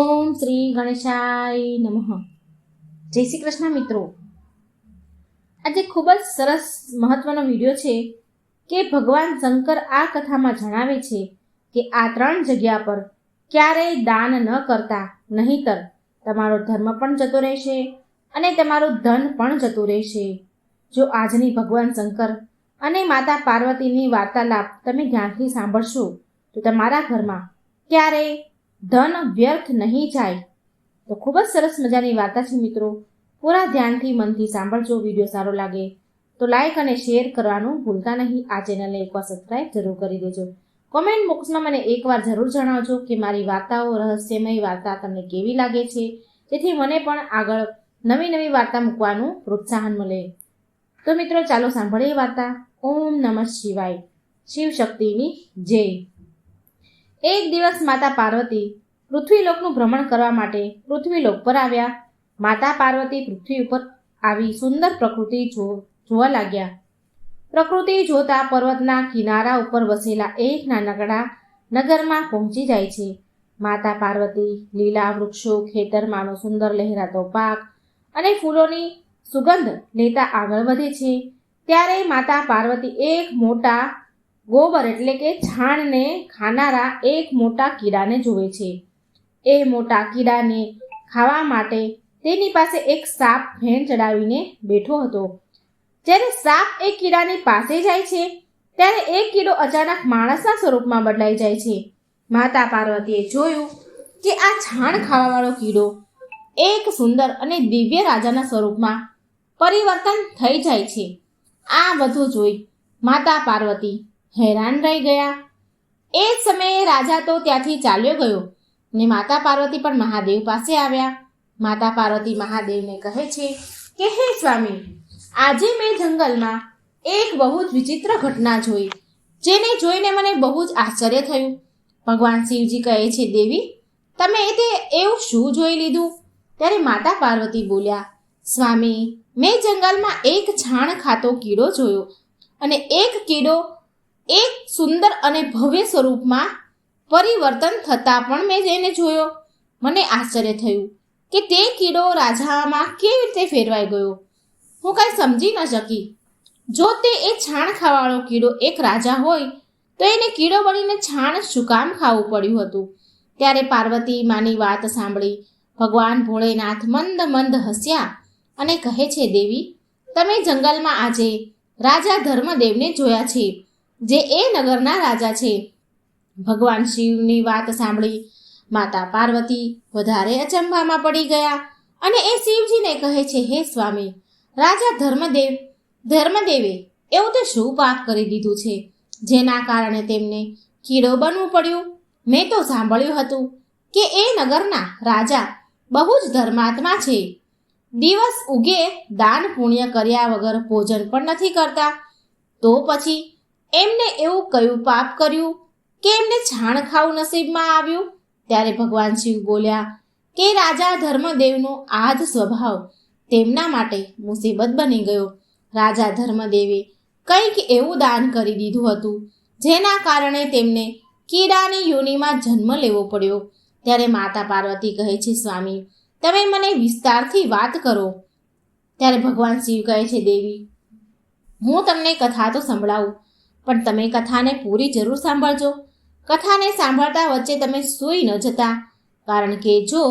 ઓમ શ્રી ગણેશાય નમઃ. જય શ્રી કૃષ્ણ મિત્રો. આજે ખૂબ જ સરસ મહત્વનો વીડિયો છે કે ભગવાન શંકર આ કથામાં જણાવે છે કે આ ત્રણ જગ્યા પર ક્યારેય દાન ન કરતા, નહીતર તમારો ધર્મ પણ જતો રહેશે અને તમારું ધન પણ જતું રહેશે. જો આજની ભગવાન શંકર અને માતા પાર્વતીની વાર્તાલાપ તમે ધ્યાનથી સાંભળશો, તો તમારા ઘરમાં ક્યારેય ધન વ્યર્થ નહીં જાય. તો ખૂબ જ સરસ મજાની વાર્તા છે મિત્રો. પૂરા ધ્યાનથી મનથી સાંભળજો, વીડિયો સારો લાગે તો લાઇક અને શેર કરવાનું ભૂલતા નહીં. આ ચેનલને એકવાર સબસ્ક્રાઇબ જરૂર કરી દેજો. કોમેન્ટ બોક્સમાં મને એકવાર જરૂર જણાવજો કે મારી વાર્તાઓ, રહસ્યમય વાર્તા તમને કેવી લાગે છે? જેથી મને પણ આગળ નવી નવી વાર્તા મૂકવાનું પ્રોત્સાહન મળે. તો મિત્રો ચાલો સાંભળીએ વાર્તા. ઓમ નમઃ શિવાય. શિવ શક્તિની જય. એક દિવસ માતા પાર્વતી પૃથ્વીલોકનું ભ્રમણ કરવા માટે પૃથ્વીલોક પર આવ્યા. માતા પાર્વતી પૃથ્વી ઉપર આવી સુંદર પ્રકૃતિ જો- જોવા લાગ્યા. પ્રકૃતિ જોતા પર્વતના કિનારા ઉપર વસેલા એક નાનકડા નગરમાં પહોંચી જાય છે. માતા પાર્વતી લીલા વૃક્ષો, ખેતરમાંનો સુંદર લહેરાતો પાક અને ફૂલોની સુગંધ લેતા આગળ વધે છે. ત્યારે માતા પાર્વતી એક મોટા ગોબર એટલે કે છાણને ખાનારા એક મોટા કીડાને જોવે છે. એ મોટા કીડાને ખાવા માટે તેની પાસે એક સાપ ફેણ ચડાવીને બેઠો હતો. જ્યારે સાપ એ કીડાની પાસે જાય છે, ત્યારે એ કીડો અચાનક માણસના સ્વરૂપમાં બદલાઈ જાય છે. માતા પાર્વતીએ જોયું કે આ છાણ ખાવાવાળો કીડો એક સુંદર અને દિવ્ય રાજાના સ્વરૂપમાં પરિવર્તન થઈ જાય છે. આ બધું જોઈ માતા પાર્વતી હેરાન રહી ગયા. એ જ સમયે રાજા તો ત્યાંથી ચાલ્યો ગયો ને માતા પાર્વતી પણ મહાદેવ પાસે આવ્યા. માતા પાર્વતી મહાદેવને કહે છે કે, હે સ્વામી, આજે મેં જંગલમાં એક બહુ જ વિચિત્ર ઘટના જોઈ, જેને જોઈને મને બહુ જ આશ્ચર્ય થયું. ભગવાન શિવજી કહે છે, દેવી, તમે તે એવું શું જોઈ લીધું? ત્યારે માતા પાર્વતી બોલ્યા, સ્વામી, મેં જંગલમાં એક છાણ ખાતો કીડો જોયો અને એક કીડો એક સુંદર અને ભવ્ય સ્વરૂપમાં પરિવર્તન થતાં પણ મેં એને જોયો. મને આશ્ચર્ય થયું કે તે કીડો રાજામાં કેવી રીતે ફેરવાઈ ગયો. હું કાંઈ સમજી ન શકી. જો તે એ છાણ ખાવાળો કીડો એક રાજા હોય, તો એને કીડો બનીને છાણ શું કામ ખાવું પડ્યું હતું. ત્યારે પાર્વતી માની વાત સાંભળી. ભગવાન ભોળેનાથ મંદ મંદ હસ્યા અને કહે છે, દેવી, તમે જંગલમાં આજે રાજા ધર્મદેવને જોયા છે. જે એ નગરના રાજા છે. ભગવાન શિવની વાત સાંભળી માતા પાર્વતી વધારે અચંભામાં પડી ગયા અને એ શિવજીને કહે છે, હે સ્વામી, રાજા ધર્મદેવ, ધર્મદેવે, એવું તે શું પાપ કરી દીધું છે? જેના કારણે તેમને કીડો બનવું પડ્યું. મેં તો સાંભળ્યું હતું કે એ નગરના રાજા બહુ જ ધર્માત્મા છે. દિવસ ઉગે દાન પુણ્ય કર્યા વગર ભોજન પણ નથી કરતા. તો પછી એમને એવું કયું પાપ કર્યું કે એમને છાણ ખાવું નસીબમાં આવ્યું? ત્યારે ભગવાન શિવ બોલ્યા, કે રાજા ધર્મદેવનો આ જ સ્વભાવ તેમના માટે મુસીબત બની ગયો. રાજા ધર્મદેવે કંઈક એવું દાન કરી દીધું હતું, જેના કારણે તેમને કીડાની યોનિમાં જન્મ લેવો પડ્યો. ત્યારે માતા પાર્વતી કહે છે, સ્વામી, તમે મને વિસ્તારથી વાત કરો. ત્યારે ભગવાન શિવ કહે છે, દેવી, હું તમને કથા તો સંભળાવું પણ તમે કથાને પૂરી જરૂર સાંભળજો. કથાને સાંભળતા વચ્ચે તમે સૂઈ ન જતા. કારણ કે જો,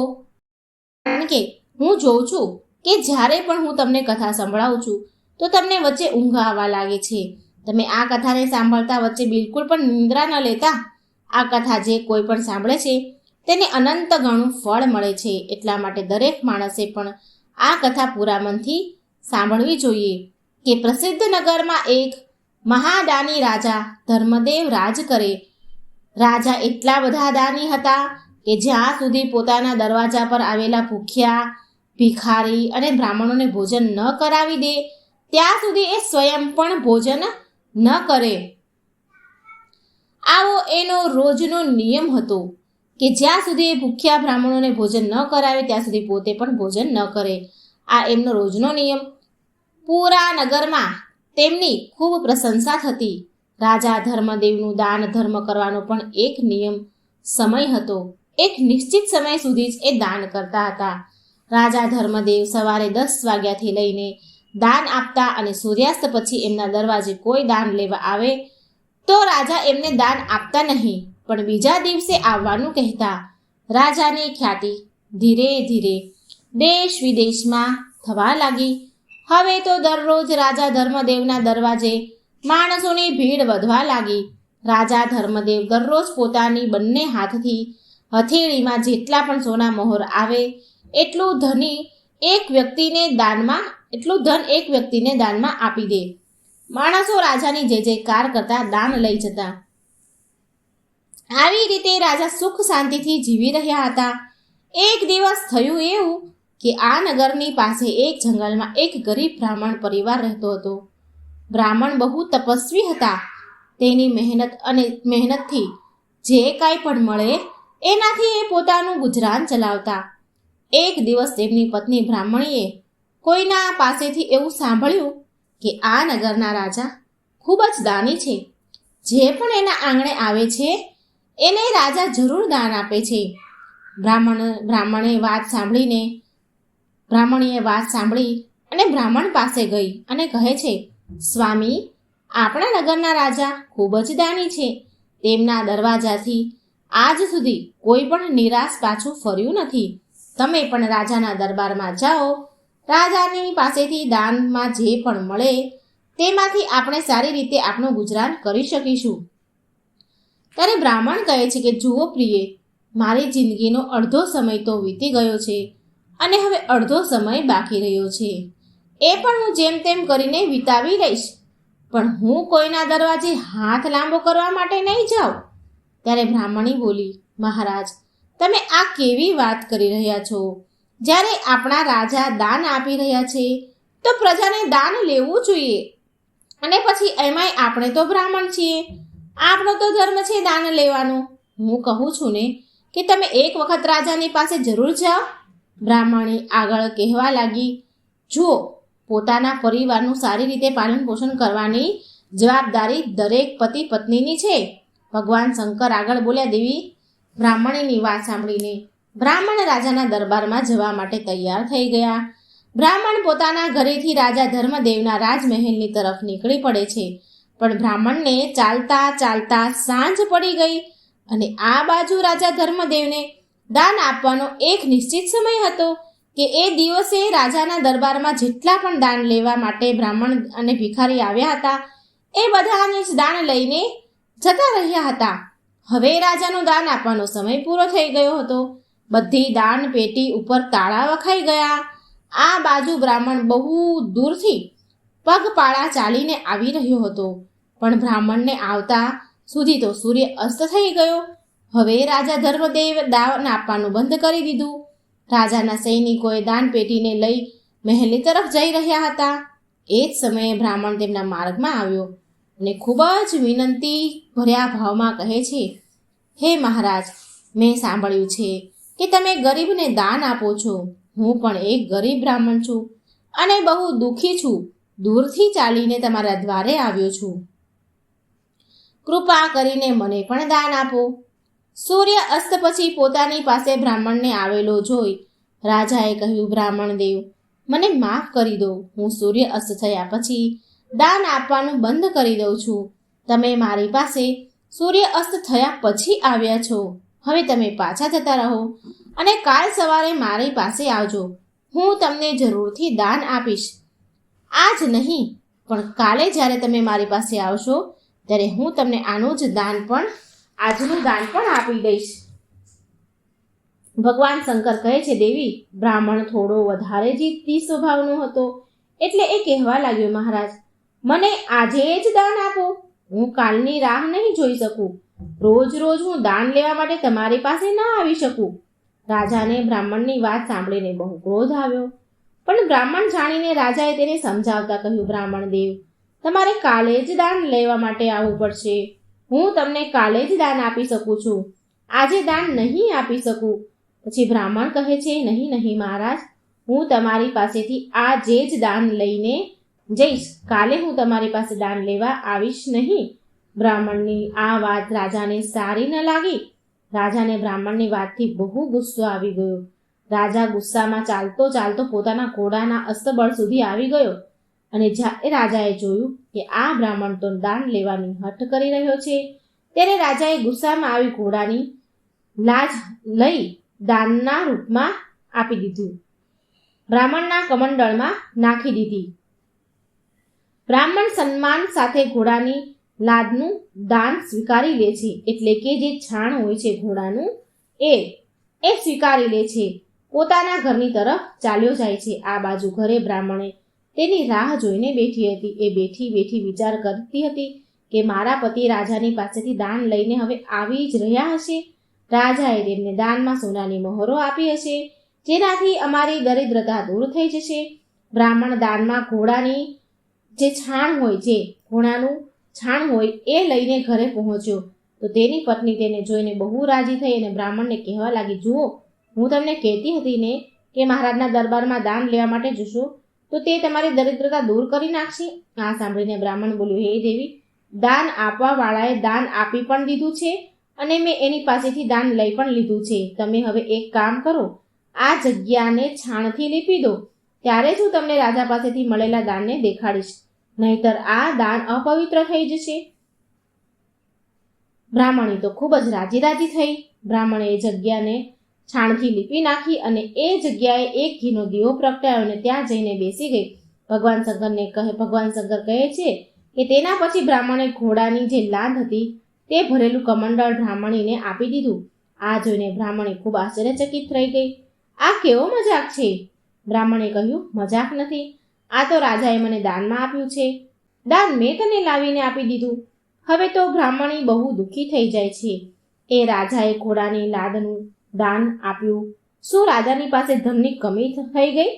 કારણ કે હું જોઉં છું કે જ્યારે પણ હું તમને કથા સંભળાવું છું, તો તમને વચ્ચે ઊંઘ આવવા લાગે છે. તમે આ કથાને સાંભળતા વચ્ચે બિલકુલ પણ નિંદ્રા ન લેતા. આ કથા જે કોઈ પણ સાંભળે છે, તેને અનંત ગણું ફળ મળે છે. એટલા માટે દરેક માણસે પણ આ કથા પૂરા મનથી સાંભળવી જોઈએ કે પ્રસિદ્ધ નગરમાં એક મહાદાની રાજા ધર્મદેવ રાજ કરે. રાજા એટલા બધા દાની હતા કે જ્યાં સુધી પોતાના દરવાજા પર આવેલા ભૂખ્યા, ભિખારી અને બ્રાહ્મણોને ભોજન ન કરાવી દે, ત્યાં સુધી એ સ્વયં પણ ભોજન ન કરે. આવો એનો રોજનો નિયમ હતો કે જ્યાં સુધી એ ભૂખ્યા બ્રાહ્મણોને ભોજન ન કરાવે, ત્યાં સુધી પોતે પણ ભોજન ન કરે. આ એમનો રોજનો નિયમ. પૂરા નગરમાં તેમની ખૂબ પ્રશંસા થતી. રાજા ધર્મદેવનું દાન ધર્મ કરવાનો પણ એક નિયમ સમય હતો. એક નિશ્ચિત સમય સુધી જ એ દાન કરતા હતા. રાજા ધર્મદેવ સવારે દસ વાગ્યાથી લઈને દાન આપતા અને સૂર્યાસ્ત પછી એમના દરવાજે કોઈ દાન લેવા આવે તો રાજા એમને દાન આપતા નહીં, પણ બીજા દિવસે આવવાનું કહેતા. રાજાની ખ્યાતિ ધીરે ધીરે દેશ વિદેશમાં થવા લાગી. હવે તો દરરોજ રાજા ધર્મદેવના દરવાજે માણસોની ભીડ વધવા લાગી. રાજા ધર્મદેવ દરરોજ પોતાની બંને હાથથી હથેળીમાં જેટલા પણ સોના મોહર આવે, એટલું ધની એક વ્યક્તિને દાનમાં, એટલું ધન એક વ્યક્તિને દાનમાં આપી દે. માણસો રાજાની જે જયકાર કરતા દાન લઈ જતા. આવી રીતે રાજા સુખ શાંતિથી જીવી રહ્યા હતા. એક દિવસ થયું એવું કે આ નગરની પાસે એક જંગલમાં એક ગરીબ બ્રાહ્મણ પરિવાર રહેતો હતો. બ્રાહ્મણ બહુ તપસ્વી હતા. તેની મહેનત અને મહેનતથી જે કાંઈ પણ મળે, એનાથી એ પોતાનું ગુજરાન ચલાવતા. એક દિવસ તેમની પત્ની બ્રાહ્મણીએ કોઈના પાસેથી એવું સાંભળ્યું કે આ નગરના રાજા ખૂબ જ દાની છે. જે પણ એના આંગણે આવે છે, એને રાજા જરૂર દાન આપે છે. બ્રાહ્મણ, બ્રાહ્મણે વાત સાંભળીને બ્રાહ્મણીએ વાત સાંભળી અને બ્રાહ્મણ પાસે ગઈ અને કહે છે, સ્વામી, આપણા નગરના રાજા ખૂબ જ દાની છે. તેમના દરવાજાથી આજ સુધી કોઈ પણ નિરાશ પાછું ફર્યું નથી. તમે પણ રાજાના દરબારમાં જાઓ. રાજાની પાસેથી દાનમાં જે પણ મળે, તેમાંથી આપણે સારી રીતે આપણું ગુજરાન કરી શકીશું. ત્યારે બ્રાહ્મણ કહે છે કે, જુઓ પ્રિય, મારી જિંદગીનો અડધો સમય તો વીતી ગયો છે. અને હવે અડધો સમય બાકી રહ્યો છે. એ પણ હું જેમ તેમ કરીને વિતાવી લઈશ. પણ હું કોઈના દરવાજે હાથ લાંબો કરવા માટે નહીં જાઉં. ત્યારે બ્રાહ્મણી બોલી, મહારાજ, તમે આ કેવી વાત કરી રહ્યા છો? જ્યારે આપણા રાજા દાન આપી રહ્યા છે, તો પ્રજાને દાન લેવું જોઈએ. અને પછી એમાંય આપણે તો બ્રાહ્મણ છીએ. આપણો તો ધર્મ છે દાન લેવાનો. હું કહું છું ને, કે તમે એક વખત રાજાની પાસે જરૂર જાઓ બ્રાહ્મણી આગળ કહેવા લાગી જુઓ પોતાના પરિવારનું સારી રીતે પાલન પોષણ કરવાની જવાબદારી દરેક પતિ પત્નીની છે? ભગવાન શંકર આગળ બોલ્યા, દેવી, બ્રાહ્મણીની વાત સાંભળીને બ્રાહ્મણ રાજાના દરબારમાં જવા માટે તૈયાર થઈ ગયા. બ્રાહ્મણ પોતાના ઘરેથી રાજા ધર્મદેવના રાજમહેલની તરફ નીકળી પડે છે. પણ બ્રાહ્મણને ચાલતા ચાલતા સાંજ પડી ગઈ અને આ બાજુ રાજા ધર્મદેવને દાન આપવાનો એક નિશ્ચિત સમય હતો કે એ દિવસે રાજાના દરબારમાં જેટલા પણ દાન લેવા માટે બ્રાહ્મણ અને ભિખારી આવ્યા હતા, એ બધાને જ દાન લઈને જતા રહ્યા હતા. હવે રાજાનું દાન આપવાનો સમય પૂરો થઈ ગયો હતો. બધી દાન પેટી ઉપર તાળા વખાઈ ગયા. આ બાજુ બ્રાહ્મણ બહુ દૂરથી પગપાળા ચાલીને આવી રહ્યો હતો. પણ બ્રાહ્મણને આવતા સુધી તો સૂર્ય અસ્ત થઈ ગયો. હવે રાજા ધર્મદેવ દાન આપવાનું બંધ કરી દીધું. રાજાના સૈનિકોએ દાન પેટીને લઈ મહેલની તરફ જઈ રહ્યા હતા. એ જ સમયે બ્રાહ્મણ તેમના માર્ગમાં આવ્યો અને ખૂબ જ વિનંતી ભર્યા ભાવમાં કહે છે, હે મહારાજ, મેં સાંભળ્યું છે કે તમે ગરીબને દાન આપો છો. હું પણ એક ગરીબ બ્રાહ્મણ છું અને બહુ દુઃખી છું. દૂરથી ચાલીને તમારા દ્વારે આવ્યો છું. કૃપા કરીને મને પણ દાન આપો. સૂર્ય અસ્ત પછી પોતાની પાસે બ્રાહ્મણને આવેલો જોઈ રાજાએ કહ્યું, બ્રાહ્મણ દેવ, મને માફ કરી દો. હું સૂર્ય અસ્ત થયા પછી દાન આપવાનું બંધ કરી દઉં છું. તમે મારી પાસે સૂર્ય અસ્ત થયા પછી આવ્યા છો. હવે તમે પાછા જતા રહો અને કાલ સવારે મારી પાસે આવજો. હું તમને જરૂરથી દાન આપીશ. આજ નહીં, પણ કાલે જ્યારે તમે મારી પાસે આવશો, ત્યારે હું તમને આનું જ દાન પણ આજનું દાન પણ આપી દઈશ. ભગવાન શંકર કહે છે, દેવી, બ્રાહ્મણ થોડો વધારે જીતતી સ્વભાવનો હતો, એટલે એ કહેવા લાગ્યો, મહારાજ, મને આજે જ દાન આપો. હું કાલની રાહ નહીં જોઈ શકું. રોજ રોજ હું દાન લેવા માટે તમારી પાસે ન આવી શકું. રાજાને બ્રાહ્મણની વાત સાંભળીને બહુ ક્રોધ આવ્યો. પણ બ્રાહ્મણ જાણીને રાજાએ તેને સમજાવતા કહ્યું, બ્રાહ્મણ દેવ, તમારે કાલે જ દાન લેવા માટે આવવું પડશે. હું તમને કાલે જ દાન આપી શકું છું. આજે દાન નહીં આપી શકું. પછી બ્રાહ્મણ કહે છે, નહીં નહીં, મહારાજ. હું તમારી પાસેથી આજે જ દાન લઈને જઈશ. કાલે હું તમારી પાસે દાન લેવા આવીશ નહીં. બ્રાહ્મણની આ વાત રાજાને સારી ન લાગી. રાજાને બ્રાહ્મણની વાતથી બહુ ગુસ્સો આવી ગયો. રાજા ગુસ્સામાં ચાલતો ચાલતો પોતાના ઘોડાના અસ્તબળ સુધી આવી ગયો. અને જ્યારે રાજાએ જોયું કે આ બ્રાહ્મણ તો દાન લેવાની હઠ કરી રહ્યો છે, ત્યારે રાજાએ ગુસ્સામાં આવી ઘોડાની લાજ લઈ દાનના રૂપમાં આપી દીધું. બ્રાહ્મણના કમંડળમાં નાખી દીધી. બ્રાહ્મણ સન્માન સાથે ઘોડાની લાદનું દાન સ્વીકારી લે છે, એટલે કે જે છાણ હોય છે ઘોડાનું, એ એ સ્વીકારી લે છે. પોતાના ઘરની તરફ ચાલ્યો જાય છે. આ બાજુ ઘરે બ્રાહ્મણે તેની રાહ જોઈને બેઠી હતી. એ બેઠી બેઠી વિચાર કરતી હતી કે મારા પતિ રાજાની પાસેથી દાન લઈને હવે આવી જ રહ્યા હશે. રાજાએ તેમને દાનમાં સોનાની મહોરો આપી હશે, જેનાથી અમારી દરિદ્રતા દૂર થઈ જશે. બ્રાહ્મણ દાનમાં ઘોડાની જે છાણ હોય છે ઘોડાનું છાણ હોય, એ લઈને ઘરે પહોંચ્યો. તો તેની પત્ની તેને જોઈને બહુ રાજી થઈ અને બ્રાહ્મણને કહેવા લાગી, જુઓ, હું તમને કહેતી હતી ને કે મહારાજના દરબારમાં દાન લેવા માટે જશો તો તે તમારી દરિદ્રતા દૂર કરી નાખશે. આ સાંભળીને બ્રાહ્મણ બોલ્યું, હે દેવી, દાન આપવા વાળાએ દાન આપી પણ દીધું છે અને મેં એની પાસેથી દાન લઈ પણ લીધું છે. તમે હવે એક કામ કરો, આ જગ્યાને છાણથી લીપી દો. ત્યારે જ હું તમને રાજા પાસેથી મળેલા દાનને દેખાડીશ. નહીતર આ દાન અપવિત્ર થઈ જશે. બ્રાહ્મણી તો ખૂબ જ રાજી રાજી થઈ. બ્રાહ્મણે એ જગ્યાને છાણથી લીપી નાખી અને એ જગ્યાએ એક ઘીનો દીવો પ્રગટાયો અને ત્યાં જઈને બેસી ગઈ. ભગવાન શંકરને કહે, ભગવાન શંકર કહે છે કે તેના પછી બ્રાહ્મણે ઘોડાની જે લાંદ હતી તે ભરેલું કમંડળ બ્રાહ્મણીને આપી દીધું. આ જોઈને બ્રાહ્મણી ખૂબ આશ્ચર્યચકિત થઈ ગઈ. આ કેવો મજાક છે? બ્રાહ્મણે કહ્યું, મજાક નથી. આ તો રાજાએ મને દાનમાં આપ્યું છે. દાન મેં તને લાવીને આપી દીધું. હવે તો બ્રાહ્મણી બહુ દુઃખી થઈ જાય છે. એ રાજાએ ઘોડાની લાદનું દાન આપ્યું. શું રાજાની પાસે ધનની કમી થઈ ગઈ?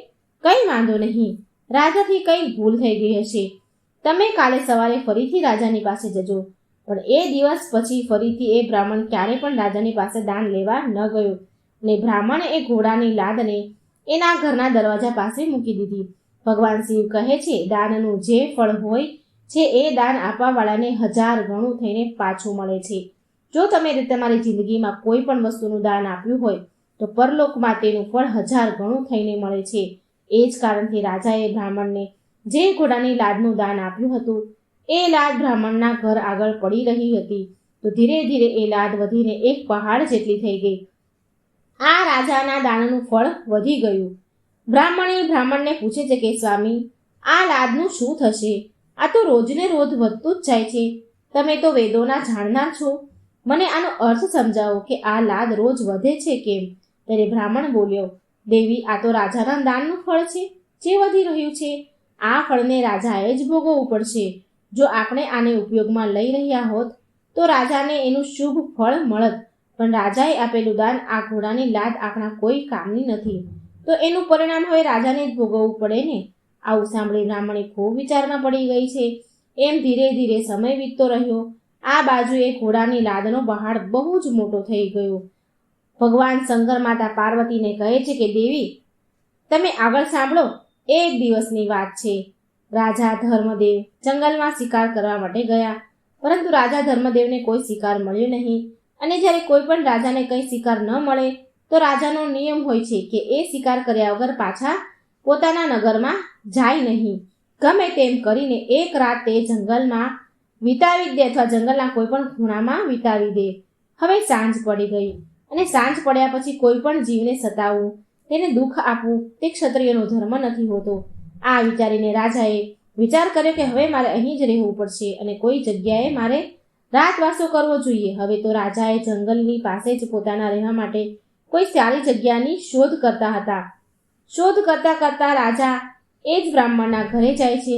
કંઈ વાંધો નહીં. રાજાથી કંઈ ભૂલ થઈ ગઈ હશે. તમે કાલે સવારે ફરીથી રાજાની પાસે જજો. પણ એ દિવસ પછી ફરીથી એ બ્રાહ્મણ ક્યારે પણ રાજાની પાસે દાન લેવા ન ગયો. ને બ્રાહ્મણે એ ઘોડાની લાદને એના ઘરના દરવાજા પાસે મૂકી દીધી. ભગવાન શિવ કહે છે, દાનનું જે ફળ હોય છે એ દાન આપવાવાળાને હજાર ગણું થઈને પાછું મળે છે. જો તમે તમારી જિંદગીમાં કોઈ પણ વસ્તુનું દાન આપ્યું હોય, તો પરલોકમાં તેનું ફળ હજાર ગણું થઈને મળે છે. એ જ કારણથી રાજાએ બ્રાહ્મણને જે ઘોડાની લાદનું દાન આપ્યું હતું, એ લાદ બ્રાહ્મણના ઘર આગળ પડી રહી હતી. તો ધીરે ધીરે એ લાદ વધીને એક પહાડ જેટલી થઈ ગઈ. આ રાજાના દાનનું ફળ વધી ગયું. બ્રાહ્મણે બ્રાહ્મણને પૂછે છે કે, સ્વામી, આ લાદનું શું થશે? આ તો રોજને રોજ વધતું જ જાય છે. તમે તો વેદોના જાણનાર છો. મને આનો અર્થ સમજાવો કે આ લાદ રોજ વધે છે કેમ? ત્યારે બ્રાહ્મણ બોલ્યો, દેવી, આ તો રાજાના દાનનું ફળ છે. જે વધી રહ્યું છે, આ ફળને રાજાએ જ ભોગવવું પડશે. જો આપણે આને ઉપયોગમાં લઈ રહ્યા હોત, તો રાજાને એનું શુભ ફળ મળત. પણ રાજાએ આપેલું દાન આ ઘોડાની લાદ આપણા કોઈ કામની નથી. તો એનું પરિણામ હવે રાજાને જ ભોગવવું પડે ને? આવું સાંભળી બ્રાહ્મણી ખૂબ વિચારમાં પડી ગઈ છે. એમ ધીરે ધીરે સમય વીતતો રહ્યો. આ બાજુએ ઘોડાની લાદનો પહાડ બહુ જ મોટો થઈ ગયો. ભગવાન શંકર માતા પાર્વતીને કહે છે કે, દેવી, તમે આગળ સાંભળો એક દિવસની વાત છે. રાજા ધર્મદેવ જંગલમાં શિકાર કરવા માટે ગયા. પરંતુ રાજા ધર્મદેવને કોઈ શિકાર મળ્યો નહીં. અને જ્યારે કોઈ પણ રાજાને કંઈ શિકાર ન મળે, તો રાજાનો નિયમ હોય છે કે એ શિકાર કર્યા વગર પાછા પોતાના નગરમાં જાય નહીં. ગમે તેમ કરીને એક રાત તે જંગલમાં વિતાવી દે અથવા જંગલના કોઈ પણ ખૂણામાં વિતાવી દે. હવે સાંજ પડી ગઈ અને સાંજ પડ્યા પછી કોઈ પણ જીવને સતાવવું તેને દુઃખ આપવું તે ક્ષત્રિયનો ધર્મ નથી હોતો. આ વિચારીને રાજાએ વિચાર કર્યો કે હવે મારે અહીં જ રહેવું પડશે અને કોઈ જગ્યાએ મારે રાતવાસો કરવો જોઈએ. હવે તો રાજાએ જંગલની પાસે જ પોતાના રહેવા માટે કોઈ સારી જગ્યાની શોધ કરતા હતા. શોધ કરતા કરતા રાજા એ જ બ્રાહ્મણના ઘરે જાય છે.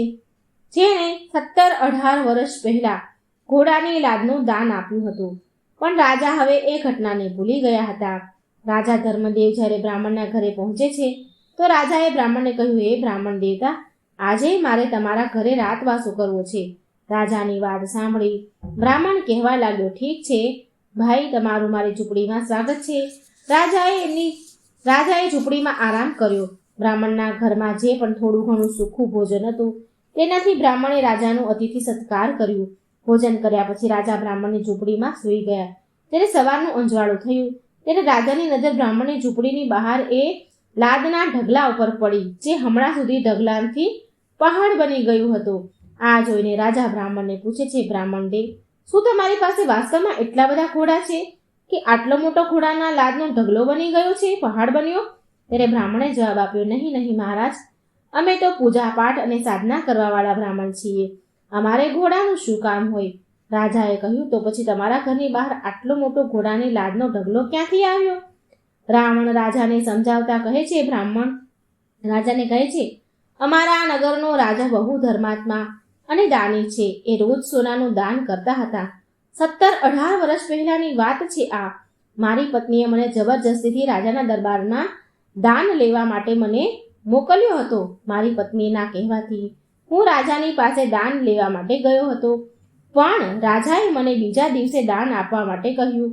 જેણે સત્તર અઢાર વર્ષ પહેલા ઘોડાની લાદનું દાન આપ્યું હતું. પણ રાજા હવે એ ઘટનાને ભૂલી ગયા હતા. રાજા ધર્મદેવ જ્યારે બ્રાહ્મણના ઘરે પહોંચે છે, તો રાજાએ બ્રાહ્મણને કહ્યું, હે બ્રાહ્મણ દેવતા, આજે મારે તમારા ઘરે રાતવાસો કરવો છે. રાજાની વાત સાંભળી બ્રાહ્મણ કહેવા લાગ્યો, ઠીક છે, ભાઈ, તમારું મારી ઝૂંપડીમાં સ્વાગત છે. રાજાએ એમની, રાજાએ ઝૂંપડીમાં આરામ કર્યો. બ્રાહ્મણના ઘરમાં જે પણ થોડું ઘણું સુખું ભોજન હતું તેનાથી બ્રાહ્મણે રાજાનું અતિથિ સત્કાર કર્યું. ભોજન કર્યા પછી રાજા બ્રાહ્મણની ઝૂંપડીમાં સૂઈ ગયા. ત્યારે સવારનું અંજવાળું થયું. ત્યારે રાજાની નજર બ્રાહ્મણની ઝૂંપડીની બહાર એ લાદના ઢગલા ઉપર પડી, જે હમણાં સુધી ઢગલાથી પહાડ બની ગયું હતું. આ જોઈને રાજા બ્રાહ્મણને પૂછે છે, બ્રાહ્મણ દેવ શું તમારી પાસે વાસ્તવમાં એટલા બધા ઘોડા છે કે આટલો મોટો ઘોડાના લાદનો ઢગલો બની ગયો છે, પહાડ બન્યો? ત્યારે બ્રાહ્મણે જવાબ આપ્યો, નહીં નહીં, મહારાજ. અમે તો પૂજા પાઠ અને સાધના કરવાવાળા બ્રાહ્મણ છીએ. અમારે ઘોડાનું શું કામ હોય? રાજાએ કહ્યું, તો પછી તમારા ઘરની બહાર આટલો મોટો ઘોડાની લાદનો ઢગલો ક્યાંથી આવ્યો? રાવણ રાજાને સમજાવતા કહે છે, બ્રાહ્મણ, રાજાને કહે છે, અમારા નગરનો રાજા બહુ ધર્માત્મા અને દાની છે. એ રોજ સોનાનું દાન કરતા હતા. સત્તર અઢાર વર્ષ પહેલાની વાત છે આ. મારી પત્નીએ મને જબરજસ્તીથી રાજાના દરબારમાં દાન લેવા માટે મને મોકલ્યો હતો. મારી પત્નીના કહેવાથી હું રાજાની પાસે દાન લેવા માટે ગયો હતો. પણ રાજાએ મને બીજા દિવસે દાન આપવા માટે કહ્યું,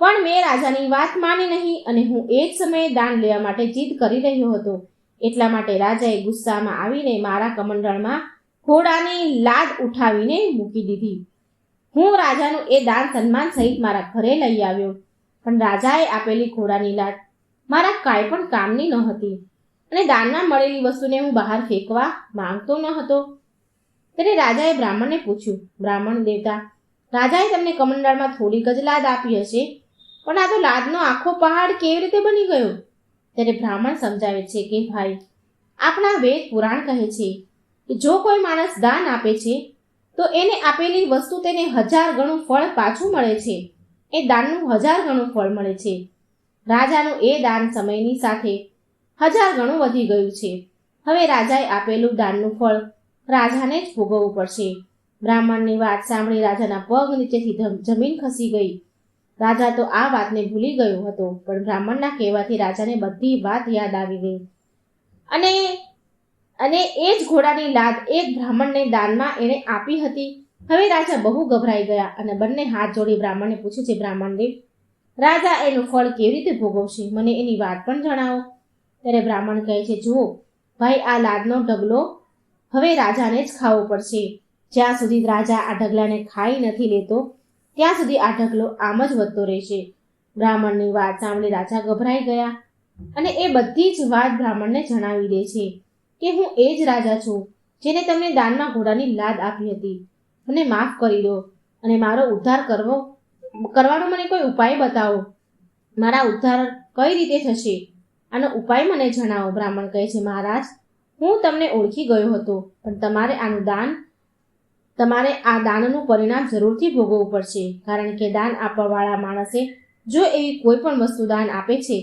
પણ મેં રાજાની વાત માની નહીં અને હું એ જ સમયે દાન લેવા માટે જીદ કરી રહ્યો હતો. એટલા માટે રાજાએ ગુસ્સામાં આવીને મારા કમંડળમાં ઘોડાની લાદ ઉઠાવીને મૂકી દીધી. હું રાજાનું એ દાન સન્માન સહિત મારા ઘરે લઈ આવ્યો. પણ રાજાએ આપેલી ઘોડાની લાદ મારા કાંઈ પણ કામની ન હતી અને દાનમાં મળેલી વસ્તુને હું બહાર ફેંકવા માંગતો ન હતો. ત્યારે રાજાએ બ્રાહ્મણને પૂછ્યું, બ્રાહ્મણ દેવતા, રાજાએ તમને કમંડળમાં થોડીક જ લાદ આપી હશે, પણ આ તો લાદનો આખો પહાડ કેવી રીતે બની ગયો? ત્યારે બ્રાહ્મણ સમજાવે છે કે, ભાઈ, આપણા વેદ પુરાણ કહે છે કે જો કોઈ માણસ દાન આપે છે, તો એને આપેલી વસ્તુ તેને હજાર ગણું ફળ પાછું મળે છે. એ દાનનું હજાર ગણું ફળ મળે છે. રાજાનું એ દાન સમયની સાથે હજાર ગણું વધી ગયું છે. હવે રાજાએ આપેલું દાનનું ફળ રાજાને જ ભોગવવું પડશે. બ્રાહ્મણની વાત સાંભળી રાજાના પગ નીચેથી જમીન ખસી ગઈ. રાજા તો આ વાતને ભૂલી ગયો હતો, પણ બ્રાહ્મણના કહેવાથી રાજાને બધી વાત યાદ આવી ગઈ. અને અને એ જ ઘોડાની લાદ એક બ્રાહ્મણને દાનમાં એણે આપી હતી. હવે રાજા બહુ ગભરાઈ ગયા અને બંને હાથ જોડી બ્રાહ્મણને પૂછ્યું છે બ્રાહ્મણ દેવ રાજા એનું ફળ કેવી રીતે ભોગવશે? મને એની વાત પણ જણાવો. ત્યારે બ્રાહ્મણ કહે છે, જુઓ, ભાઈ, આ લાદનો ઢગલો હવે રાજાને જ ખાવો પડશે. જ્યાં સુધી રાજા આ ઢગલાને ખાઈ નથી લેતો, ત્યાં સુધી આ ઢગલો આમ જ વધતો રહેશે. બ્રાહ્મણની વાત સાંભળી રાજા ગભરાઈ ગયા અને એ બધી જ વાત બ્રાહ્મણને જણાવી દે છે કે હું એ જ રાજા છું જેને તમને દાનમાં ઘોડાની લાદ આપી હતી. મને માફ કરી દો અને મારો ઉદ્ધાર કરવો, કરવાનો મને કોઈ ઉપાય બતાવો. મારા ઉદ્ધાર કઈ રીતે થશે? આનો ઉપાય મને જણાવો, બ્રાહ્મણ કહે છે, મહારાજ, હું તમને ઓળખી ગયો હતો, પણ તમારે આનું દાન, તમારે આ દાનનું પરિણામ જરૂરથી ભોગવવું પડશે, કારણ કે દાન આપવાવાળા માણસે જો એવી કોઈ પણ વસ્તુ દાન આપે છે,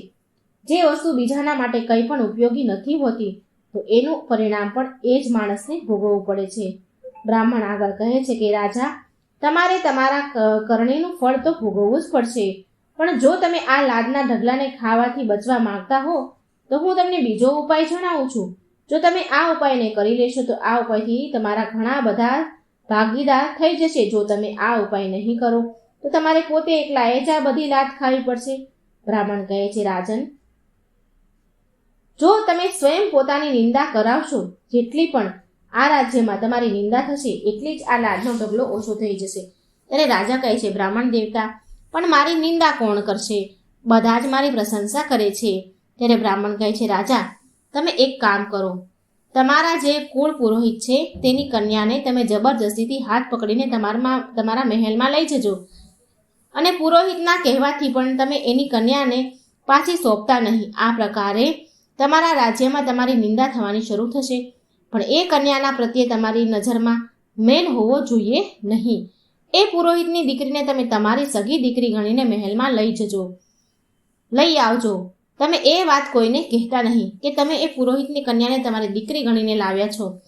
જે વસ્તુ બીજાના માટે કંઈ પણ ઉપયોગી નથી હોતી, તો એનું પરિણામ પણ એ જ માણસને ભોગવવું પડે છે. બ્રાહ્મણ આગળ કહે છે કે, રાજા, તમારે તમારા કરણીનું ફળ તો ભોગવવું જ પડશે પણ જો તમે આ લાદના ઢગલાને ખાવાથી બચવા માંગતા હો, તો હું તમને બીજો ઉપાય જણાવું છું. જો તમે આ ઉપાયને કરી લેશો, તો આ ઉપાયથી તમારા ઘણા બધા ભાગીદાર થઈ જશે. જો તમે આ ઉપાય નહીં કરો, તો તમારે પોતે એકલાએ જ આ બધી લાત ખાવી પડશે. બ્રાહ્મણ કહે છે, રાજન, જો તમે સ્વયં પોતાની નિંદા કરાવશો, જેટલી પણ આ રાજ્યમાં તમારી નિંદા થશે, એટલી જ આ લાજનો ઢગલો ઓછો થઈ જશે. ત્યારે રાજા કહે છે, બ્રાહ્મણ દેવતા પણ મારી નિંદા કોણ કરશે? બધા જ મારી પ્રશંસા કરે છે. ત્યારે બ્રાહ્મણ કહે છે, રાજા, તમે એક કામ કરો. તમારા જે કુળ પુરોહિત છે, તેની કન્યાને તમે જબરજસ્તીથી હાથ પકડીને તમારામાં, તમારા મહેલમાં લઈ જજો. અને પુરોહિતના કહેવાથી પણ તમે એની કન્યાને પાછી સોંપતા નહીં. આ પ્રકારે તમારા રાજ્યમાં તમારી નિંદા થવાની શરૂ થશે. પણ એ કન્યાના પ્રત્યે તમારી નજરમાં મેલ હોવો જોઈએ નહીં. એ પુરોહિતની દીકરીને તમે તમારી સગી દીકરી ગણીને મહેલમાં લઈ જજો. લઈ આવજો. તમે એ વાત કોઈને કહેતા નહીં કે તમે એ પુરોહિતની કન્યાને તમારી દીકરી ગણીને લાવ્યા છો.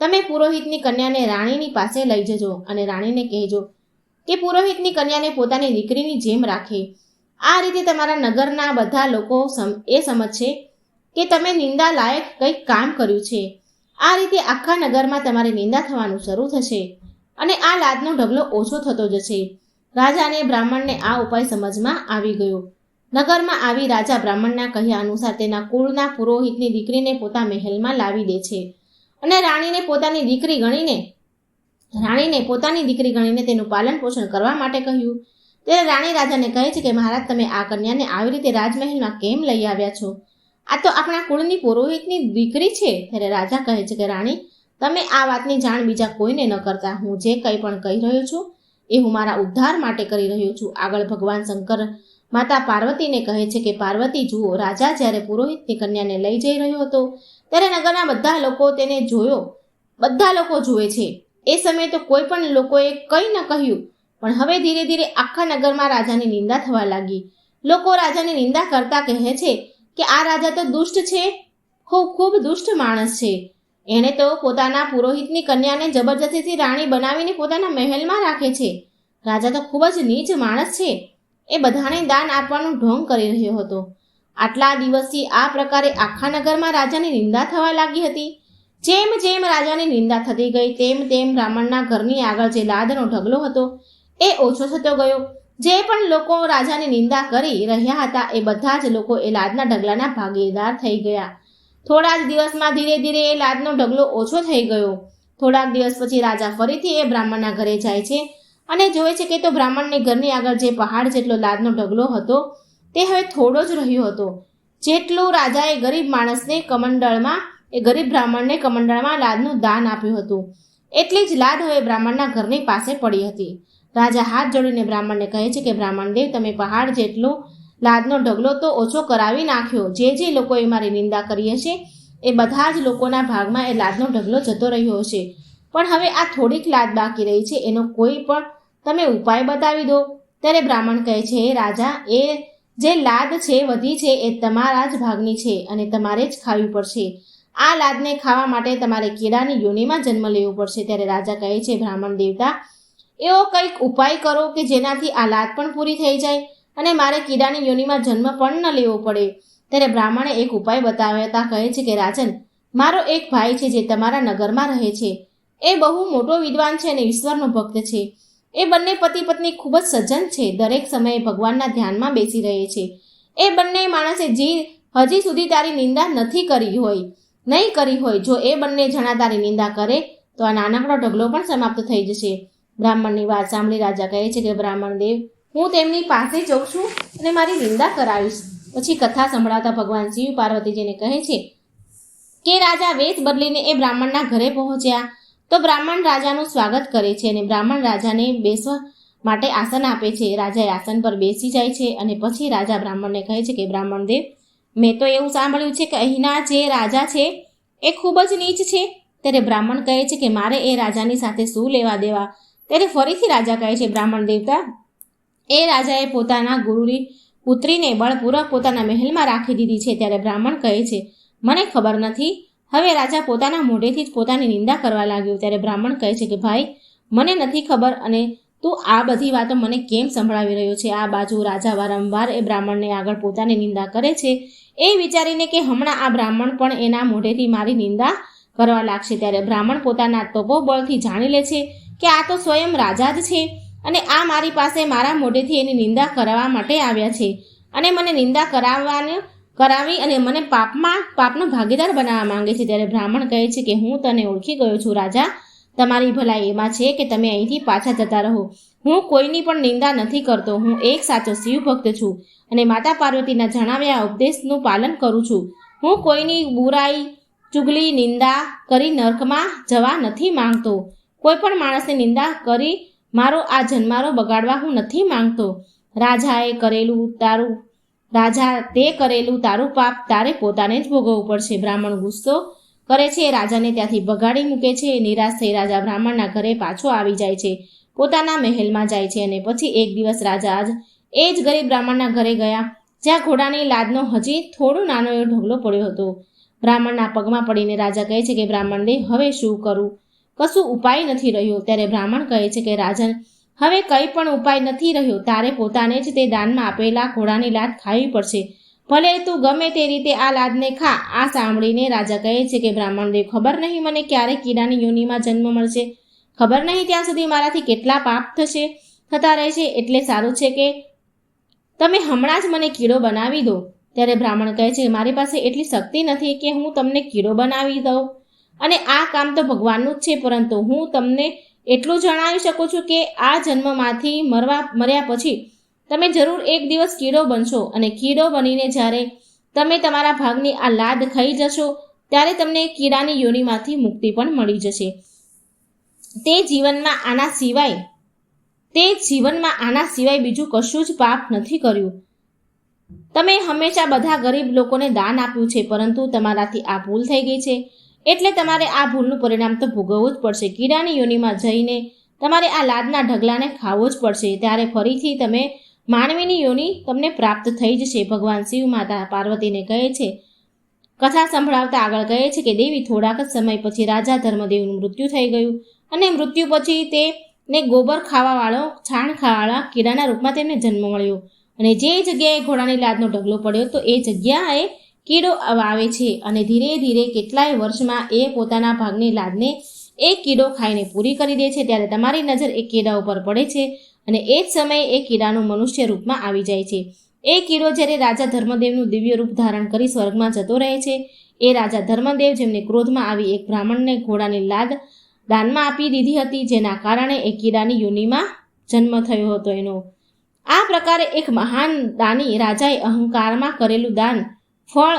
તમે પુરોહિતની કન્યાને રાણીની પાસે લઈ જજો અને રાણીને કહેજો કે પુરોહિતની કન્યાને પોતાની દીકરીની જેમ રાખે. આ રીતે તમારા નગરના બધા લોકો એ સમજશે કે તમે નિંદા લાયક કંઈક કામ કર્યું છે. આ રીતે આખા નગરમાં તમારી નિંદા થવાનું શરૂ થશે. અને આ લાદનો ઢગલો ઓછો થતો જશે. રાજાને બ્રાહ્મણને આ ઉપાય સમજમાં આવી ગયો. નગરમાં આવી રાજા બ્રાહ્મણના કહ્યા અનુસાર તેના કુળના પુરોહિતની દીકરીને પોતા મહેલમાં લાવી દે છે. અને રાણીને પોતાની દીકરી ગણીને, રાણીને પોતાની દીકરી ગણીને તેનું પાલન પોષણ કરવા માટે કહ્યું. ત્યારે રાણી રાજાને કહે છે કે, મહારાજ, તમે આ કન્યાને આવી રીતે રાજમહેલમાં કેમ લઈ આવ્યા છો? આ તો આપણા કુળની પુરોહિતની દીકરી છે. ત્યારે રાજા કહે છે કે, રાણી તમે આ વાતની જાણ બીજા કોઈને ન કરતા. હું જે કંઈ પણ કહી રહ્યો છું, એ હું મારા ઉદ્ધાર માટે કરી રહ્યો છું. આગળ ભગવાન શંકર માતા પાર્વતીને કહે છે કે, પાર્વતી, જુઓ, રાજા જ્યારે પુરોહિતની કન્યાને લઈ જઈ રહ્યો હતો, ત્યારે નગરના બધા લોકો તેને જોયો. બધા લોકો જુએ છે. એ સમયે તો કોઈ પણ લોકોએ કંઈ ન કહ્યું. પણ હવે ધીરે ધીરે આખા નગરમાં રાજાની નિંદા થવા લાગી. લોકો રાજાની નિંદા કરતા કહે છે કે, આ રાજા તો દુષ્ટ છે. ખૂબ ખૂબ દુષ્ટ માણસ છે. એણે તો પોતાના પુરોહિતની કન્યાને જબરજસ્તીથી રાણી બનાવીને પોતાના મહેલમાં રાખે છે. રાજા તો ખૂબ જ નીચ માણસ છે. એ બધાને દાન આપવાનો ઢોંગ કરી રહ્યો હતો. આટલા દિવસથી આ પ્રકારે આખા નગરમાં રાજાની નિંદા થવા લાગી હતી. જેમ જેમ રાજાની નિંદા થતી ગઈ, તેમ તેમ બ્રાહ્મણના ઘરની આગળ જે લાદનો ઢગલો હતો, એ ઓછો થતો ગયો. જે પણ લોકો રાજાની નિંદા કરી રહ્યા હતા, એ બધા જ લોકો એ લાદના ઢગલાના ભાગીદાર થઈ ગયા. થોડા જ દિવસમાં ધીરે ધીરે એ લાદનો ઢગલો ઓછો થઈ ગયો. થોડાક દિવસ પછી રાજા ફરીથી એ બ્રાહ્મણના ઘરે જાય છે અને જોવે છે કે તો બ્રાહ્મણની ઘરની આગળ જે પહાડ જેટલો લાદનો ઢગલો હતો, તે હવે થોડો જ રહ્યો હતો. જેટલું રાજાએ ગરીબ માણસને કમંડળમાં, એ ગરીબ બ્રાહ્મણને કમંડળમાં લાદનું દાન આપ્યું હતું. એટલી જ લાદ હવે બ્રાહ્મણના ઘરની પાસે પડી હતી. રાજા હાથ જોડીને બ્રાહ્મણને કહે છે કે બ્રાહ્મણ દેવ તમે પહાડ જેટલો લાદનો ઢગલો તો ઓછો કરાવી નાખ્યો. જે જે લોકોએ મારી નિંદા કરી હશે, એ બધા જ લોકોના ભાગમાં એ લાદનો ઢગલો જતો રહ્યો હશે. પણ હવે આ થોડીક લાદ બાકી રહી છે, એનો કોઈ પણ તમે ઉપાય બતાવી દો. ત્યારે બ્રાહ્મણ કહે છે, રાજા, એ જે લાદ છે, વધી છે, એ તમારા જ ભાગની છે અને તમારે જ ખાવી પડશે. આ લાદને ખાવા માટે તમારે કેળાની યોનિમાં જન્મ લેવો પડશે. ત્યારે રાજા કહે છે, બ્રાહ્મણ દેવતા, એવો કંઈક ઉપાય કરો કે જેનાથી આ લાદ પણ પૂરી થઈ જાય. અને મારે કીડાની યોનિમાં જન્મ પણ ન લેવો પડે. ત્યારે બ્રાહ્મણે એક ઉપાય બતાવતા કહે છે કે, રાજન, મારો એક ભાઈ છે જે તમારા નગરમાં રહે છે. એ બહુ મોટો વિદ્વાન છે અને ઈશ્વરનો ભક્ત છે. એ બંને પતિ પત્ની ખૂબ જ સજ્જન છે. દરેક સમયે ભગવાનના ધ્યાનમાં બેસી રહે છે. એ બંને માણસે જે, હજી સુધી તારી નિંદા નથી કરી હોય. નહીં કરી હોય. જો એ બંને જણા તારી નિંદા કરે, તો આ નાનકડો ઢગલો પણ સમાપ્ત થઈ જશે. બ્રાહ્મણની વાત સાંભળી રાજા કહે છે કે બ્રાહ્મણ દેવ હું તેમની પાસે જઉં છું અને મારી નિંદા કરાવીશ. પછી કથા સંભળાવતા ભગવાન શિવ પાર્વતીજીને કહે છે, કે રાજા વેશ બદલીને એ બ્રાહ્મણના ઘરે પહોંચ્યા, તો બ્રાહ્મણ રાજાનું સ્વાગત કરે છે અને બ્રાહ્મણ રાજાને બેસવા માટે આસન આપે છે. રાજાએ આસન પર બેસી જાય છે અને પછી રાજા બ્રાહ્મણને કહે છે કે બ્રાહ્મણ દેવ મેં તો એવું સાંભળ્યું છે કે અહીંના જે રાજા છે, એ ખૂબ જ નીચ છે. ત્યારે બ્રાહ્મણ કહે છે કે, મારે એ રાજાની સાથે શું લેવા દેવા? ત્યારે ફરીથી રાજા કહે છે, બ્રાહ્મણ દેવતા એ રાજાએ પોતાના ગુરુની પુત્રીને બળપૂર્વક પોતાના મહેલમાં રાખી દીધી છે. ત્યારે બ્રાહ્મણ કહે છે, મને ખબર નથી. હવે રાજા પોતાના મોઢેથી જ પોતાની નિંદા કરવા લાગ્યો. ત્યારે બ્રાહ્મણ કહે છે કે, ભાઈ, મને નથી ખબર અને તું આ બધી વાતો મને કેમ સંભળાવી રહ્યો છે? આ બાજુ રાજા વારંવાર એ બ્રાહ્મણને આગળ પોતાની નિંદા કરે છે. એ વિચારીને કે હમણાં આ બ્રાહ્મણ પણ એના મોઢેથી મારી નિંદા કરવા લાગશે. ત્યારે બ્રાહ્મણ પોતાના તપોબળથી જાણી લે છે કે આ તો સ્વયં રાજા જ છે. અને આ મારી પાસે મારા મોઢેથી એની નિંદા કરવા માટે આવ્યા છે. અને મને નિંદા કરાવવાની, કરાવી અને મને પાપમાં, પાપનો ભાગીદાર બનાવવા માંગે છે. ત્યારે બ્રાહ્મણ કહે છે કે હું તને ઓળખી ગયો છું, રાજા. તમારી ભલાઈ એમાં છે કે તમે અહીંથી પાછા જતા રહો. હું કોઈની પણ નિંદા નથી કરતો. હું એક સાચો શિવ ભક્ત છું અને માતા પાર્વતીના જણાવ્યા ઉપદેશનું પાલન કરું છું. હું કોઈની બુરાઈ, ચુગલી, નિંદા કરી નર્કમાં જવા નથી માંગતો. કોઈ પણ માણસની નિંદા કરી મારો આ જન્મારો બગાડવા હું નથી માંગતો. રાજાએ કરેલું તારું, રાજા તે કરેલું તારું પાપ તારે પોતાને જ ભોગવવું પડશે. બ્રાહ્મણ ગુસ્સો કરે છે, રાજાને ત્યાંથી બગાડી મૂકે છે, નિરાશ થઈ રાજા બ્રાહ્મણના ઘરે પાછો આવી જાય છે. પોતાના મહેલમાં જાય છે અને પછી એક દિવસ રાજા આજ એ જ ગરીબ બ્રાહ્મણના ઘરે ગયા, જ્યાં ઘોડાની લાદનો હજી થોડો નાનો એવો ઢગલો પડ્યો હતો. બ્રાહ્મણના પગમાં પડીને રાજા કહે છે કે બ્રાહ્મણ દેવ હવે શું કરું? કશું ઉપાય નથી રહ્યો. ત્યારે બ્રાહ્મણ કહે છે કે, રાજન, હવે કંઈ પણ ઉપાય નથી રહ્યો. તારે પોતાને જ તે દાનમાં આપેલા ઘોડાની લાદ ખાવી પડશે. ભલે તું ગમે તે રીતે આ લાદને ખા. આ સાંભળીને રાજા કહે છે કે, બ્રાહ્મણદેવ, ખબર નહીં મને ક્યારે કીડાની યોનિમાં જન્મ મળશે? ખબર નહીં ત્યાં સુધી મારાથી કેટલા પાપ થશે? થતા રહેશે એટલે સારું છે કે તમે હમણાં જ મને કીડો બનાવી દો. ત્યારે બ્રાહ્મણ કહે છે, મારી પાસે એટલી શક્તિ નથી કે હું તમને કીડો બનાવી દઉં. અને આ કામ તો ભગવાનનું જ છે, પરંતુ હું તમને એટલું જણાવી શકું છું કે આ જન્મમાંથી મરવા, મર્યા પછી તમે જરૂર એક દિવસ કીડો બનશો અને કીડો બનીને જ્યારે તમે તમારા ભાગની આ લાદ ખાઈ જશો, ત્યારે તમને કીડાની યોનિમાંથી મુક્તિ પણ મળી જશે. તે જીવનમાં આના સિવાય, તે જીવનમાં આના સિવાય બીજું કશું જ પાપ નથી કર્યું. તમે હંમેશા બધા ગરીબ લોકોને દાન આપ્યું છે, પરંતુ તમારાથી આ ભૂલ થઈ ગઈ છે. એટલે તમારે આ ભૂલનું પરિણામ તો ભોગવવું જ પડશે. કીડાની યોનિમાં જઈને તમારે આ લાદના ઢગલાને ખાવો જ પડશે. ત્યારે ફરીથી તમે માનવીની યોનિ તમને પ્રાપ્ત થઈ જશે ભગવાન શિવ માતા પાર્વતીને કહે છે, કથા સંભળાવતા આગળ કહે છે કે, દેવી, થોડાક જ સમય પછી રાજા ધર્મદેવનું મૃત્યુ થઈ ગયું અને મૃત્યુ પછી તે ને ગોબર ખાવાવાળો, છાણ ખાવાવાળા કીડાના રૂપમાં તેમને જન્મ મળ્યો. અને જે જગ્યાએ ઘોડાની લાદનો ઢગલો પડ્યો, તો એ જગ્યાએ કીડો આવે છે અને ધીરે ધીરે કેટલાય વર્ષમાં એ પોતાના ભાગની લાદને એ કીડો ખાઈને પૂરી કરી દે છે. ત્યારે તમારી નજર એ કીડા ઉપર પડે છે અને એ જ સમયે એ કીડાનું મનુષ્ય રૂપમાં આવી જાય છે. એ કીડો જ્યારે રાજા ધર્મદેવનું દિવ્ય રૂપ ધારણ કરી સ્વર્ગમાં જતો રહે છે, એ રાજા ધર્મદેવ જેમને ક્રોધમાં આવી એક બ્રાહ્મણને ઘોડાની લાદ, દાનમાં આપી દીધી હતી, જેના કારણે એ કીડાની યોનિમાં જન્મ થયો હતો એનો. આ પ્રકારે એક મહાન દાની રાજાએ અહંકારમાં કરેલું દાન ફળ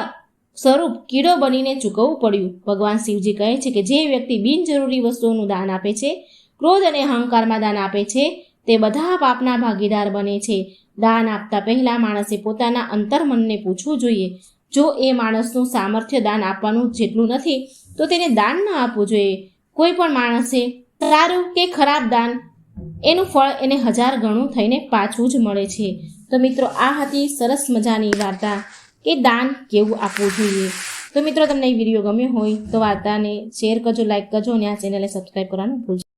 સ્વરૂપ કીડો બનીને ચૂકવવું પડ્યું. ભગવાન શિવજી કહે છે કે જે વ્યક્તિ બિનજરૂરી વસ્તુઓનું દાન આપે છે, ક્રોધ અને અહંકારમાં દાન આપે છે, તે બધા પાપના ભાગીદાર બને છે. દાન આપતા પહેલા માણસે પોતાના અંતર્મનને પૂછવું જોઈએ. જો એ માણસનું સામર્થ્ય દાન આપવાનું જેટલું નથી, તો તેને દાન ન આપવું જોઈએ. કોઈ પણ માણસે સારું કે ખરાબ દાન, એનું ફળ એને હજાર ગણું થઈને પાછું જ મળે છે. તો મિત્રો, આ હતી સરસ મજાની વાર્તા. કે દાન કેવું આપવું જોઈએ. તો મિત્રો, તમને એ વીડિયો ગમ્યો હોય તો વાર્તાને શેર કરજો લાઇક કરજો અને આ ચેનલને સબસ્ક્રાઈબ કરવાનું ભૂલશો